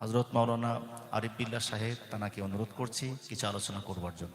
হজরত মাওলানা আরিফুল্লাহ সাহেব তানাকে অনুরোধ করছি কিছু আলোচনা করবার জন্য।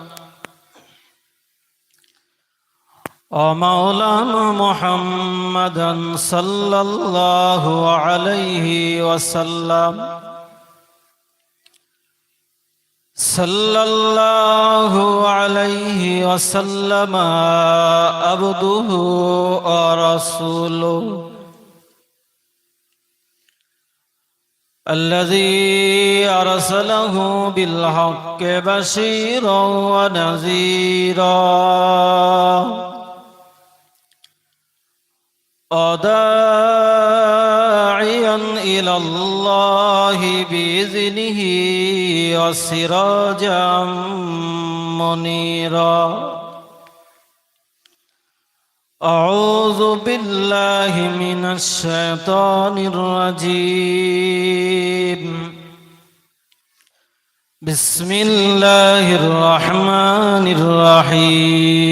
ومولانا محمدا صلى الله عليه وسلم. صلى الله عليه وسلم. عبده ورسوله. الذي أرسله بالحق بشيرا ونذيرا. وداعيا إلى الله بإذنه وسراجا منيرا. أعوذ بالله من الشيطان الرجيم. بسم الله الرحمن الرحيم.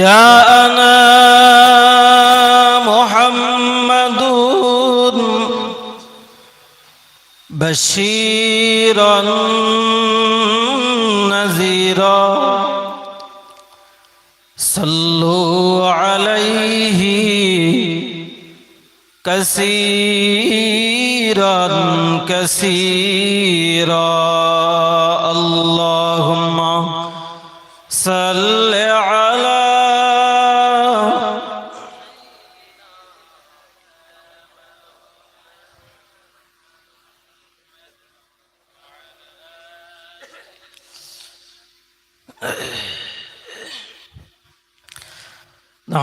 جاءنا محمد بشيرا نذيرا صلوا عليه كثيرا كثيرا. اللهم صل على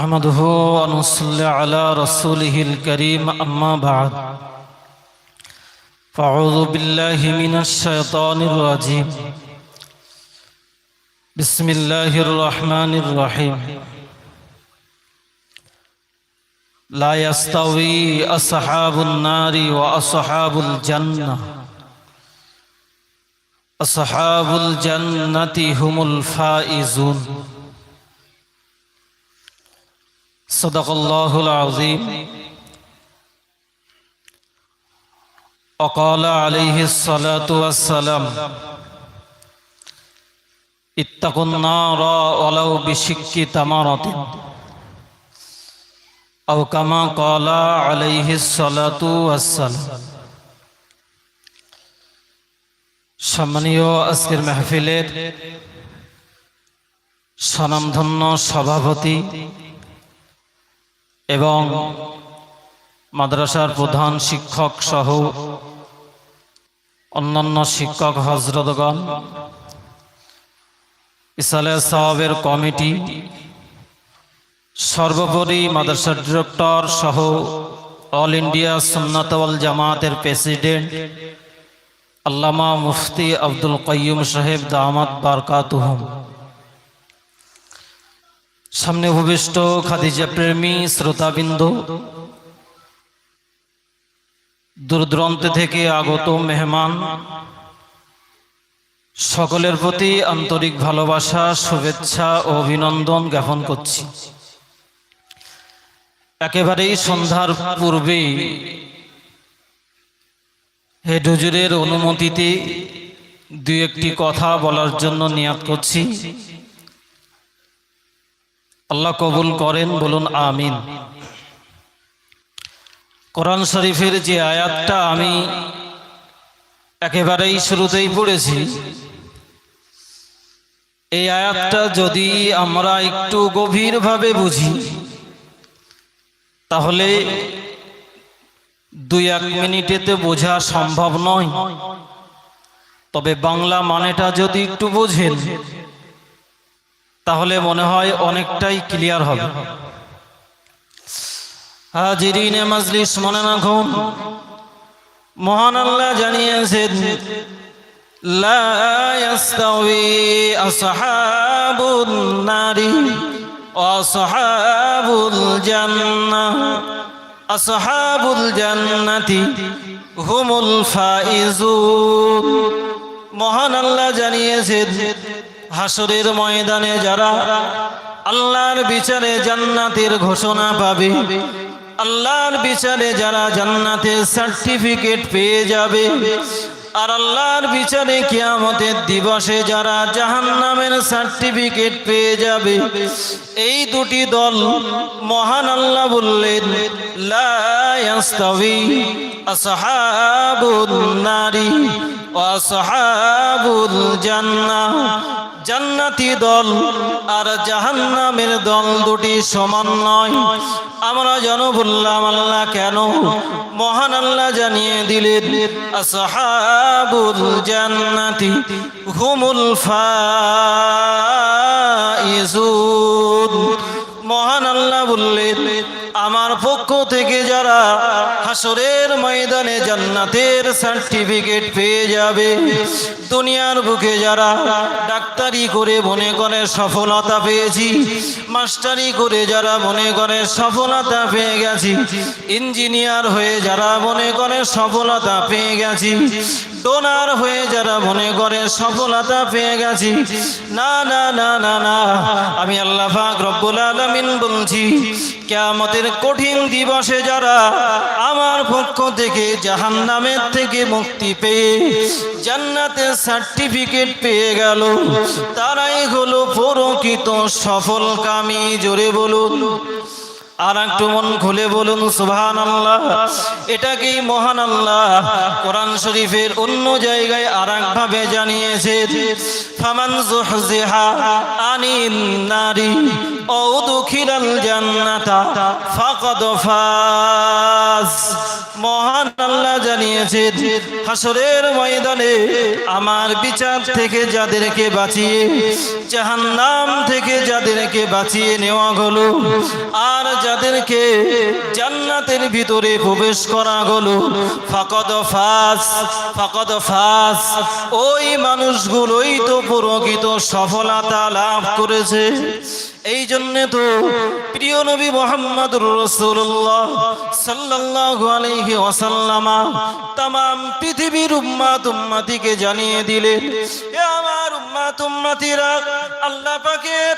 نحمده ونصلي على رسوله الكريم أما بعد. فأعوذ بالله من الشيطان الرجيم. بسم الله الرحمن الرحيم. لا يستوي أصحاب النار وأصحاب الجنة. أصحاب الجنة هم الفائزون. صدق الله العظيم وقال عليه الصلاة والسلام اتقوا النار ولو بشك تمرة أو كما قال عليه الصلاة والسلام সম্মানীয় আজকের মেহফিলের স্বনামধন্য সভাপতি এবং মাদ্রাসার প্রধান শিক্ষক সহ অন্যান্য শিক্ষক হজরতগণ, ইসালে সাহাবের কমিটি, সর্বোপরি মাদ্রাসা ডিরেক্টর সহ অল ইন্ডিয়া সুন্নাতওয়াল জামাতের প্রেসিডেন্ট আল্লামা মুফতি আব্দুল কয়ুম সাহেব দামাত বারকাতুহম। সামনে ভূমিষ্ঠ খাদিজা প্রেমী শ্রোতাবিন্দ দূর দূরান্ত থেকে আগত মেহমান, সকলের প্রতি আন্তরিক ভালোবাসা, শুভেচ্ছা ও অভিনন্দন জ্ঞাপন করছি। একেবারেই সন্ধ্যার পূর্বে হেড হুজুরের অনুমতিতে দু একটি কথা বলার জন্য নিয়াত করছি। আল্লাহ কবুল করেন, বলুন আমিন। কোরআন শরীফের যে আয়াতটা আমি একেবারেই শুরুতেই পড়েছি, এই আয়াতটা যদি আমরা একটু গভীরভাবে বুঝি, তাহলে দুই এক মিনিটেতে বোঝা সম্ভব নয়। তবে বাংলা মানেটা যদি একটু বোঝেন তাহলে মনে হয় অনেকটাই ক্লিয়ার হবে। হাজিরিনে মাজলিস, মনে রাখুন। মহান আল্লাহ জানিয়েছেন, লা ইয়াস্তাউই আসহাবুন নারি আসহাবুল জান্নাহ। আসহাবুল জান্নাতি হুমুল ফাইজুন। মহান আল্লাহ জানিয়েছেন হাসরের ময়দানে যারা আল্লাহর বিচারে জান্নাতের ঘোষণা পাবে, আল্লাহর বিচারে যারা জান্নাতের সার্টিফিকেট পেয়ে যাবে, আর আল্লাহর বিচারে কিয়ামতের দিবসে যারা জাহান্নামের সার্টিফিকেট পেয়ে যাবে, এই দুটি দল মহান আল্লাহ বললেন, লা ইয়াস্তাবি আসহাবুন নারী ও আসহাবুল জান্নাহ। জান্নাতি দল আর জাহান্নামের দল দুটি সমান নয়। আমরা যেন বললাম, আল্লাহ কেন মহান আল্লাহ জানিয়ে দিলেন, আসহাবুল জান্নাতি হুমুল ফাইজুন। মহান আল্লাহ বললেন আমার পক্ষ থেকে যারা হাসরের ময়দানে জান্নাতের সার্টিফিকেট পেয়ে যাবে, দুনিয়ার বুকে যারা ডাক্তারি করে মনে করে সফলতা পেয়েছি, মাস্টারি করে যারা মনে করে সফলতা পেয়ে গেছি, ইঞ্জিনিয়ার হয়ে যারা মনে করে সফলতা পেয়ে গেছি ডোনার হয়ে যারা মনে করে সফলতা পেয়ে গেছি। না না না না না, আমি আল্লাহ পাক রব্বুল আলামিন বলছি, কিয়ামতের কঠিন দিবসে যারা আমার পক্ষ থেকে জাহান্নামের থেকে মুক্তি পেয়ে জান্নাতের সার্টিফিকেট পেয়ে গেল, তারাই হলো প্রকৃত সফল কামি জোরে বলুন। আর একটু মন খুলে বলুন সুবহান আল্লাহ এটাকেই মহান আল্লাহ? কোরআন শরীফের অন্য জায়গায় আর ভাবে জানিয়েছে, ফামান নারী মহান আল্লাহ জানিয়েছে হাসরের ময়দানে আমার বিচার থেকে যাদেরকে বাঁচিয়ে, জাহান্নাম থেকে যাদেরকে বাঁচিয়ে নেওয়া হলো, আর যাদেরকে জান্নাতের ভিতরে প্রবেশ করা হলো, ফাকদ ফাস ফাকদ ফাস, ওই মানুষগুলোই তো প্রকৃত সফলতা লাভ করেছে। এই জন্যে তো প্রিয় নবী মোহাম্মদুর রসুল্লাহ সাল্লাল্লাহু আলাইহি ওয়াসাল্লামা তামাম পৃথিবীর উম্মা উম্মাতিকে জানিয়ে দিলেন আমার উম্মাত উম্মাতিরা, আল্লাহ পাকের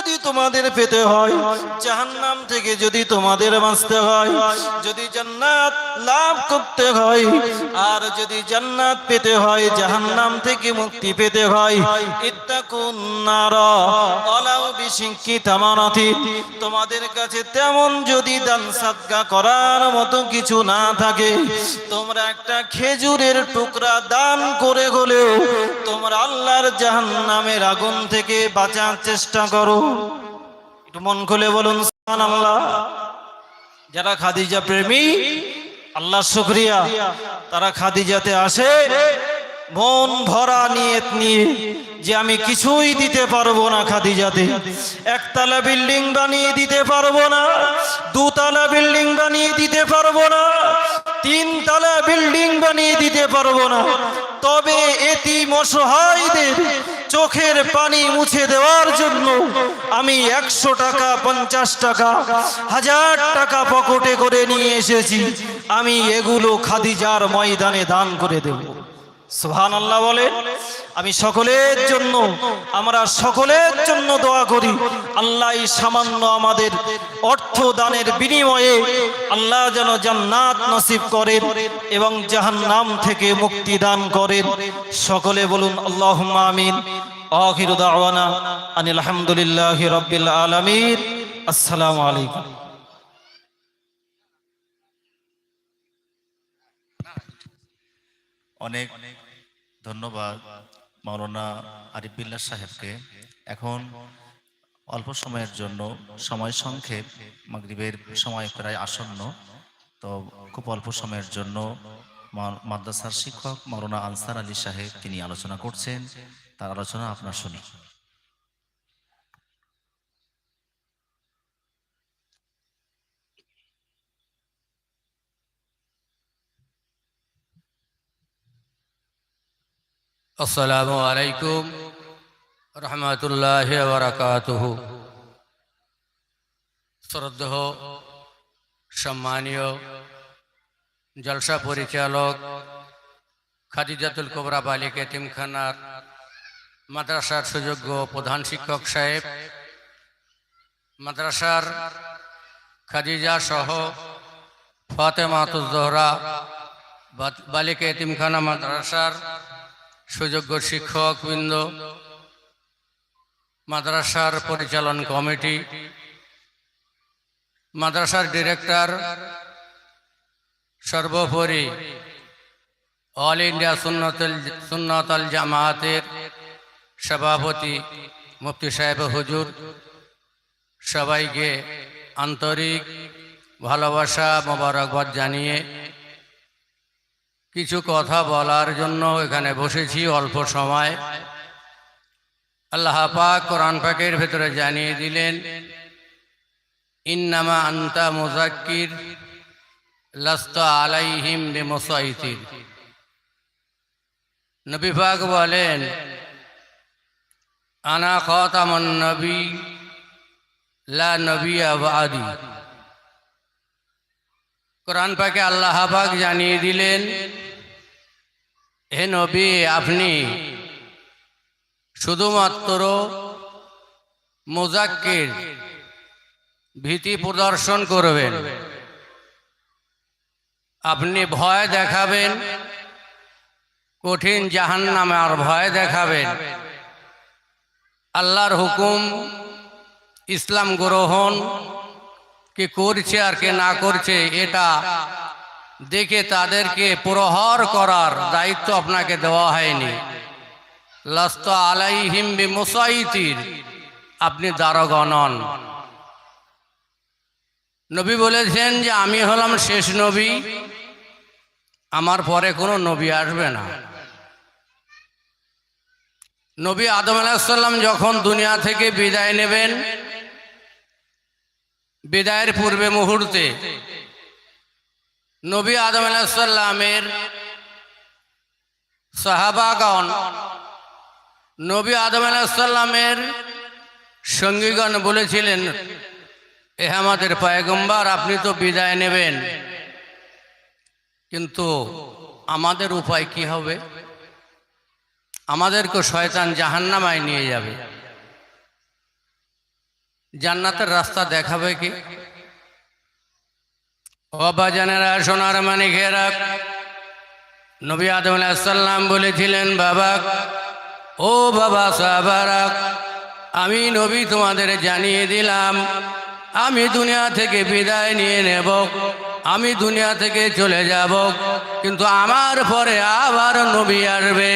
যদি তোমাদের পেতে হয়, জাহান্নাম থেকে যদি তোমাদের বাঁচতে হয়, যদি জান্নাত লাভ করতে হয়, আর যদি জান্নাত পেতে হয়, জাহান্নাম থেকে মুক্তি পেতে হয় তোমাদের কাছে তেমন যদি দান সাদকা করার মতো কিছু না থাকে, তোমরা একটা খেজুরের টুকরা দান করে হলেও তোমরা আল্লাহর জাহান্নামের আগুন থেকে বাঁচার চেষ্টা করো। একটু মন খুলে বলুন, সুবহানাল্লাহ। যারা খাদিজা প্রেমী আল্লাহ শুক্রিয়া। তারা খাদিজাতে আসে, মন ভরা নিয়ত নিয়ে যে আমি কিছুই দিতে পারব না খাদিজাতে। একতলা বিল্ডিং বানিয়ে দিতে পারব না, দুতলা বিল্ডিং বানিয়ে দিতে পারব না, তিনতলা বিল্ডিং বানিয়ে দিতে পারব না। তবে এটি মসহায়দের চোখের পানি মুছে দেওয়ার জন্য আমি একশো টাকা, পঞ্চাশ টাকা, হাজার টাকা পকেটে করে নিয়ে এসেছি। আমি এগুলো খাদিজার ময়দানে দান করে দেব। সুহান আল্লাহ বলে, আমি সকলের জন্য, আমরা সকলের জন্য দোয়া করি। আল্লাহ সামান্য আমাদের অর্থ দানের বিনিময়ে আল্লাহ যেন জান্নাত নসিব করেন এবং জাহান্নাম থেকে মুক্তি দান করেন। সকলে বলুন আল্লাহ আমিন। আখির আনিল আলহামদুলিল্লাহ রব্বিল আলামিন। আসসালামু আলাইকুম। অনেক অনেক ধন্যবাদ মাওলানা আরিফুল্লাহ সাহেবকে। এখন অল্প সময়ের জন্য সময় সংক্ষেপ, মাগরিবের সময় প্রায় আসন্ন, তো খুব অল্প সময়ের জন্য মাদ্রাসার শিক্ষক মাওলানা আনসার আলী সাহেব তিনি আলোচনা করছেন। তার আলোচনা আপনার শুনি আসসালামু আলাইকুম রহমতুল্লাহ বরকাতুহ। শ্রদ্ধ সম্মানীয় জলসা পরিচালক খাদিজাতুল কোবরা বালিক এতিমখানার মাদ্রাসার সুযোগ্য প্রধান শিক্ষক সাহেব, মাদ্রাসার খাদিজা সহ ফাতেমাতুজ জোহরা বা- বালিকা এতিমখানা মাদ্রাসার সুযোগ্য শিক্ষকবৃন্দ, মাদ্রাসার পরিচালন কমিটি, মাদ্রাসার ডিরেক্টর, সর্বোপরি অল ইন্ডিয়া সুন্নতুল, সুন্নতল জামায়াতের সভাপতি মুফতি সাহেব হুজুর, সবাইকে আন্তরিক ভালোবাসা, মোবারকবাদ জানিয়ে কিছু কথা বলার জন্য এখানে বসেছি অল্প সময়। আল্লাহ পাক কোরআন পাকের ভেতরে জানিয়ে দিলেন, ইন্নামা আন্তা মুজাক্কির লাস্ত আলাইহিম বেমসাইতির। নবী বলেন, আনা খাতামুন নবী, লা নবী আবাদি কোরআন পাকে আল্লাহ পাক জানিয়ে দিলেন, হে নবী, আপনি শুধুমাত্র মোজাক্কির ভীতি প্রদর্শন করবেন। আপনি ভয় দেখাবেন, কঠিন জাহান্নামে আর ভয় দেখাবেন। আল্লাহর হুকুম ইসলাম গ্রহণ কে করছে আর কে না করছে, এটা দেখে তাদেরকে প্রহর করার দায়িত্ব আপনাকে দেওয়া হয়নি। লাস্ত আলাইহিম বি আপনি দারগণন নবী বলেছেন যে আমি হলাম শেষ নবী, আমার পরে কোনো নবী আসবে না। নবী আদম আলাহিসাল্লাম যখন দুনিয়া থেকে বিদায় নেবেন বিদায়ের পূর্বে মুহূর্তে নবী আদম আলাহিসাল্লামের সাহাবাগণ, নবী আদম আলাহিসাল্লামের সঙ্গীগণ বলেছিলেন, এ আমাদের পায়গম্বার, আপনি তো বিদায় নেবেন। কিন্তু আমাদের উপায় কি হবে? আমাদেরকে শয়তান জাহান্নামায় নিয়ে যাবে। জান্নাতের রাস্তা দেখাবে কি? অবাজানেরা সোনার মানিকেরা, নবী আদম আলাইসাল্লাম বলেছিলেন, বাবা, ও বাবা সাহাবারা, আমি নবী তোমাদের জানিয়ে দিলাম, আমি দুনিয়া থেকে বিদায় নিয়ে নেব, আমি দুনিয়া থেকে চলে যাব, কিন্তু আমার পরে আবার নবী আসবে।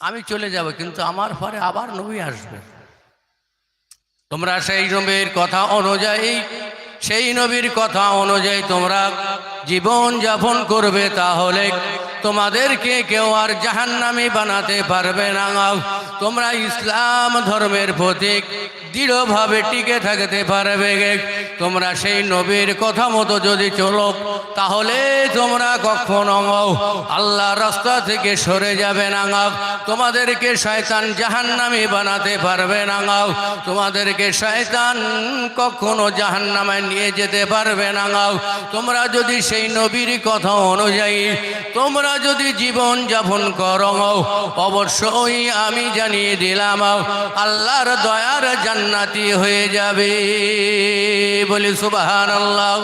আমি চলে যাব, কিন্তু আমার পরে আবার নবী আসবে। তোমরা সেই নবীর কথা অনুযায়ী সেই নবীর কথা অনুযায়ী তোমরা জীবন যাপন করবে তাহলে তোমাদেরকে কেউ আর জাহান্নামি বানাতে পারবে না তোমরা ইসলাম ধর্মের প্রতীক, দৃঢ়ভাবে টিকে থাকতে পারবে তোমরা সেই নবীর কথা মতো যদি চলো, তাহলে তোমরা কখনো আল্লাহ রাস্তা থেকে সরে যাবে না তোমাদেরকে শয়তান জাহান্নামি বানাতে পারবে না তোমাদেরকে শয়তান কখনো জাহান্নামে নিয়ে যেতে পারবে না তোমরা যদি সেই নবীর কথা অনুযায়ী তোমরা যদি জীবন যাপন করো, অবশ্যই আমি জানিয়ে দিলাম, আল্লাহর দয়ার জান্নাতি হয়ে যাবে। বলি সুবাহান আল্লাহ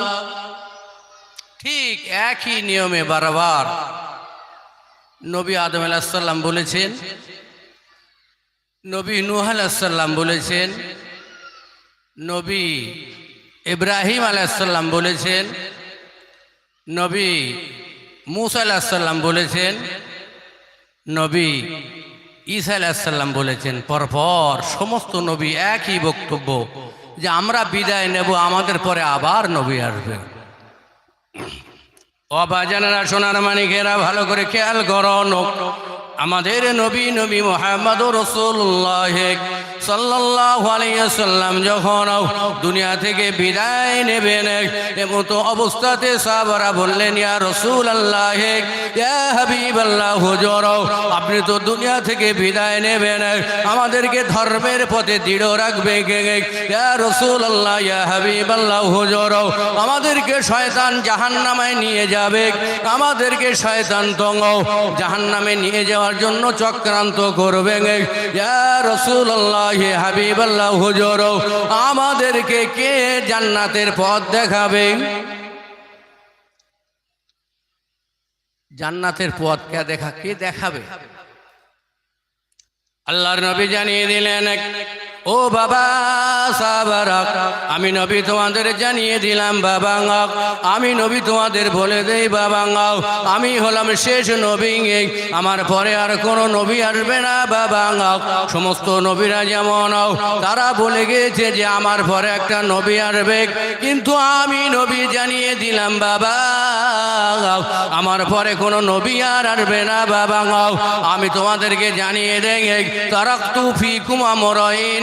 ঠিক একই নিয়মে বারবার নবী আদম আলাহিসাল্লাম বলেছেন, নবী নুহ আলাহিসাল্লাম বলেছেন, নবী ইব্রাহিম আলাহিসাল্লাম বলেছেন, নবী মুসা আলাহিসাল্লাম বলেছেন, নবী ঈসা আলাহিসাল্লাম বলেছেন, পরপর সমস্ত নবী একই বক্তব্য যে আমরা বিদায় নেব, আমাদের পরে আবার নবী আসবে। অবাজানেরা সোনার মানিকেরা, ভালো করে খেয়াল করো আমাদের নবী নবী মোহাম্মদ রসুল্লাহ সাল্লাহ আলাইসাল্লাম যখন দুনিয়া থেকে বিদায় নেবেন, এমতো অবস্থাতে সাবারা বললেন, ইয়া রসুল আল্লাহ ইয়া হাবিব আল্লাহ আপনি তো দুনিয়া থেকে বিদায় নেবেন, আমাদেরকে ধর্মের পথে দৃঢ় রাখবে ইয়া রসুল আল্লাহ ইয়া হাবিব আল্লাহ হুজুর আমাদেরকে শয়তান জাহান্নামায় নিয়ে যাবে, আমাদেরকে শয়তান তঙ্গ জাহান্নামে নিয়ে যাওয়ার জন্য চক্রান্ত করবে রসুল আল্লাহ হাবিব আল্লাহ হুজুর, আমাদেরকে কে জান্নাতের পথ দেখাবে? জান্নাতের পথ কে দেখা, কে দেখাবে? আল্লাহর নবী জানিয়ে দিলেন ও বাবা, সাবারাক, আমি নবী তোমাদের জানিয়ে দিলাম বাবা আমি নবী তোমাদের বলে দেই বাবা আমি হলাম শেষ নবী আমার পরে আর কোনো নবী আসবে না বাবা সমস্ত নবীরা যেমন তারা বলে গিয়েছে যে আমার পরে একটা নবী আসবে। কিন্তু আমি নবী জানিয়ে দিলাম বাবা আমার পরে কোনো নবী আর আসবে না বাবা আমি তোমাদেরকে জানিয়ে দেই তারাক্তু ফিকুম আমরাইন।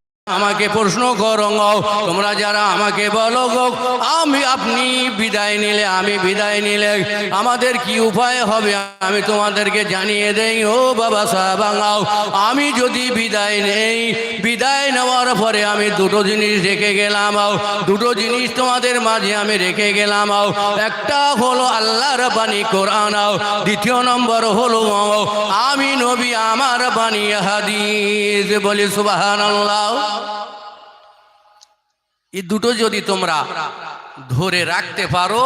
আমাকে প্রশ্ন করো তোমরা যারা আমাকে বলো গো, আমি আপনি বিদায় নিলে, আমি বিদায় নিলে আমাদের কি উপায় হবে? আমি তোমাদেরকে জানিয়ে দেই, ও বাবা সাহাবাঙাও আমি যদি বিদায় নেই, বিদায় নেওয়ার পরে আমি দুটো জিনিস রেখে গেলাম দুটো জিনিস তোমাদের মাঝে আমি রেখে গেলাম একটা হলো আল্লাহর বাণী কোরআন দ্বিতীয় নম্বর হলো আমি নবী আমার বাণী হাদিস, বলি সুবাহান আল্লাহ এই দুটো যদি তোমরা ধরে রাখতে পারো,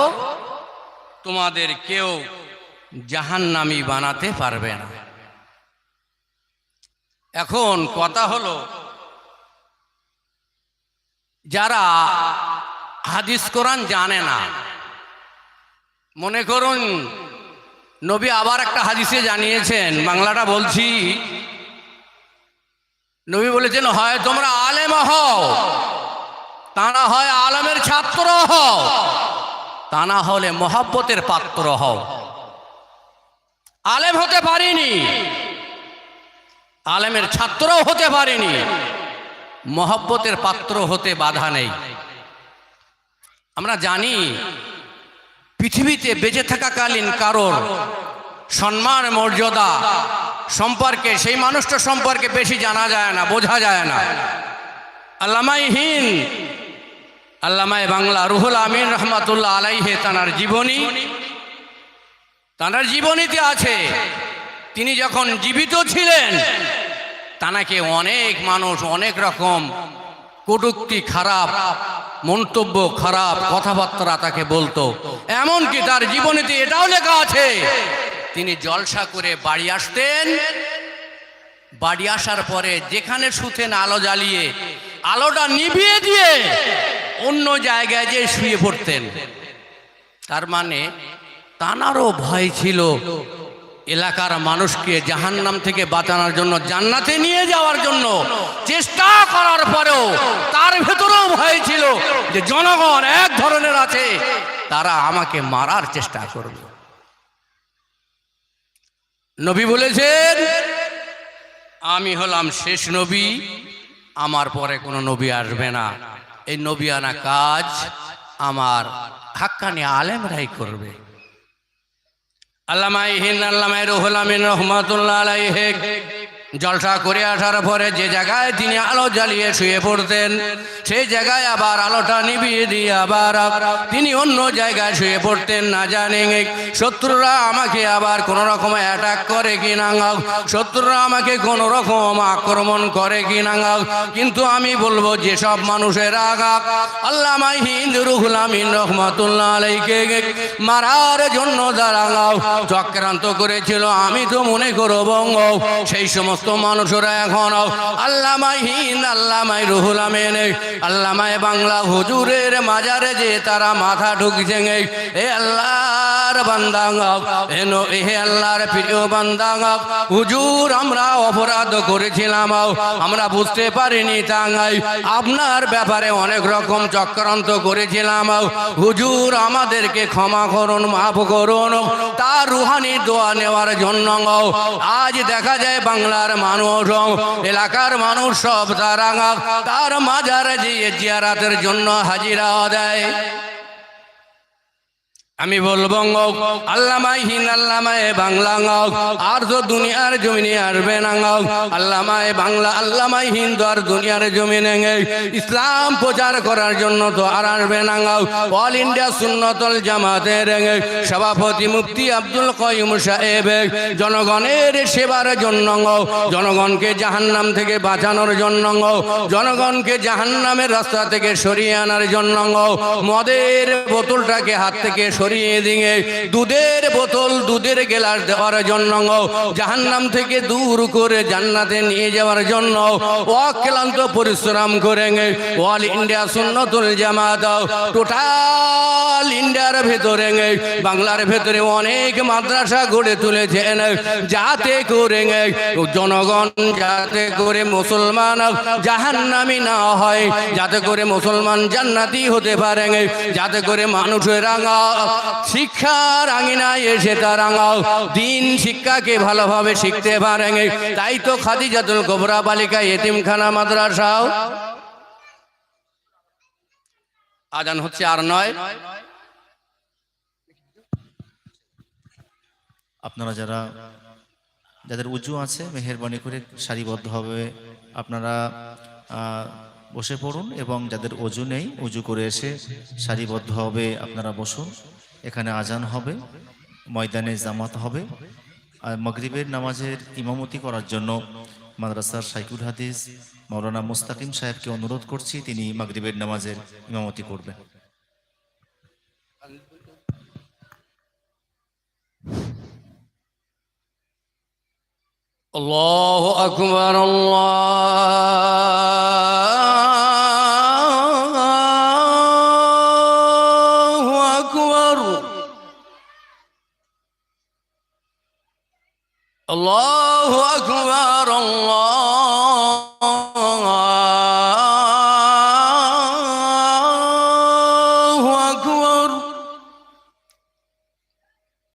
তোমাদের কেউ জাহান্নামি বানাতে পারবে না। এখন কথা হলো, যারা হাদিস কোরআন জানে না, মনে করুন, নবী আবার একটা হাদিসে জানিয়েছেন, বাংলাটা বলছি নবী বলেছেন, হয় তোমরা আলেম হও তা না হয় আলমের ছাত্র হও তা না হলে মহাব্বতের পাত্র হও। আলেম হতে পারিনি, আলেমের ছাত্রও হতে পারিনি, মহব্বতের পাত্র হতে বাধা নেই। আমরা জানি, পৃথিবীতে বেঁচে থাকাকালীন কারোর সম্মান, মর্যাদা সম্পর্কে, সেই মানুষটা সম্পর্কে বেশি জানা যায় না, বোঝা যায় না। আল্লামাইহীন আল্লামায় বাংলা, রুহুল আমিন রহমাতুল্লাহ আলাইহে তানার জীবনী তানার জীবনীতে আছে, তিনি যখন জীবিত ছিলেন, তানাকে অনেক মানুষ অনেক রকম কটুক্তি খারাপ, মন্তব্য খারাপ, কথাবার্তা তাকে বলতো। এমনকি তার জীবনীতে এটাও লেখা আছে তিনি জলসা করে বাড়ি আসতেন। বাড়ি আসার পরে যেখানে শুতেন আলো জ্বালিয়ে, আলোটা নিভিয়ে দিয়ে অন্য জায়গায় যে শুয়ে পড়তেন। তার মানে তানারও ভয় ছিল এলাকার মানুষকে জাহান্নাম থেকে বাঁচানোর জন্য, জান্নাতে নিয়ে যাওয়ার জন্য। চেষ্টা করার পরেও তার ভেতরেও ভয় ছিল যে, জনগণ এক ধরনের আছে, তারা আমাকে মারার চেষ্টা করবে। নবী বলেছেন, আমি হলাম শেষ নবী, আমার পরে কোনো নবী আসবে না। এই নবী আনা কাজ আমার হাক্কানি আলেমরাই করবে। আল্লামাই হিন আল্লামাই রহুল আমিন রহমতুল্লাহ আলাইহে জলসা করে আসার পরে যে জায়গায় তিনি আলো জ্বালিয়ে শুয়ে পড়তেন, সেই জায়গায় আবার আলোটা নিবিয়ে দিয়ে আবার তিনি অন্য জায়গায় শুয়ে পড়তেন। না জানেন শত্রুরা আমাকে আবার কোন রকম অ্যাটাক করে কি না শত্রুরা আমাকে কোন রকম আক্রমণ করে কি না কিন্তু আমি বলব যে সব মানুষের আগা আল্লাহ হিন্দু রুহুল আমিন রহমতুল্লাহ আলাইকে মারার জন্য দাঁড়াও চক্রান্ত করেছিল, আমি তো মনে করব, সেই সমস্ত মানুষরা এখন আল্লামাই হিন আল্লামাই রুহুল আমিন, আল্লামাই বাংলা হুজুরের মাজারে যে তারা মাথা ঢুকছে এ আল্লাহর এনো এ আল্লাহর প্রিয় হুজুর আমরা অপরাধ করেছিলাম, আমরা বুঝতে পারিনি তাঙ্গাই আপনার ব্যাপারে অনেক রকম চক্রান্ত করেছিলাম। হুজুর আমাদেরকে ক্ষমা করুন, মাফ করুন, তার রুহানি দোয়া নেওয়ার জন্য। আজ দেখা যায় বাংলার মানুষ এলাকার মানুষ সব তারা তার মাজারে যে জিয়ারাতের জন্য হাজিরা দেয়। আমি বলব আল্লামাই হিন আল্লামায় বাংলা আর তো দুনিয়ার জমিনে আসবে না আল্লামায় বাংলা আল্লামাই হিন্দু আর দুনিয়ার জমিনে ইসলাম প্রচার করার জন্য তো আর আসবে না অল ইন্ডিয়া সুন্নতল জামাতের সভাপতি মুফতি আব্দুল কয়ুম সাহেব জনগণের সেবার জন্য জনগণকে জাহান্নাম থেকে বাঁচানোর জন্য জনগণকে জাহান্নামের রাস্তা থেকে সরিয়ে আনার জন্য মদের বোতলটাকে হাত থেকে সরিয়ে দিয়ে দুধের বোতল, দুধের গেলাস দেওয়ার জন্য জাহান্নাম থেকে দূর করে জান্নাতে নিয়ে যাওয়ার জন্য অক্লান্ত পরিশ্রম করে all India Sunnatul Jamaat total ইন্ডিয়ার ভেতরে বাংলার ভেতরে অনেক মাদ্রাসা গড়ে তুলেছেন। যাতে করে জনগণ যাতে করে মুসলমান জাহান্নামি না হয়, যাতে করে মুসলমান জান্নাতি হতে পারে যাতে করে মানুষের শিক্ষার আঙিনায় এসে তারা দিন শিক্ষাকে ভালোভাবে শিখতে পারে তাই তো খাদিজাতুল গোবরা বালিকা এতিমখানা মাদ্রাসাও। আজান হচ্ছে আর নয়। আপনারা যারা, যাদের উজু আছে, মেহরবানি করে সারিবদ্ধভাবে আপনারা বসে পড়ুন এবং যাদের অজু নেই, উজু করে এসে সারিবদ্ধভাবে আপনারা বসুন। এখানে আজান হবে ময়দানে জামাত হবে আর মগরিবের নামাজের ইমামতি করার জন্য মাদ্রাসার সাইকুল হাদিস মৌলানা মুস্তাকিম সাহেবকে অনুরোধ করছি তিনি মাগরিবের নামাজের ইমামতি করবেন الله أكبر الله الله أكبر الله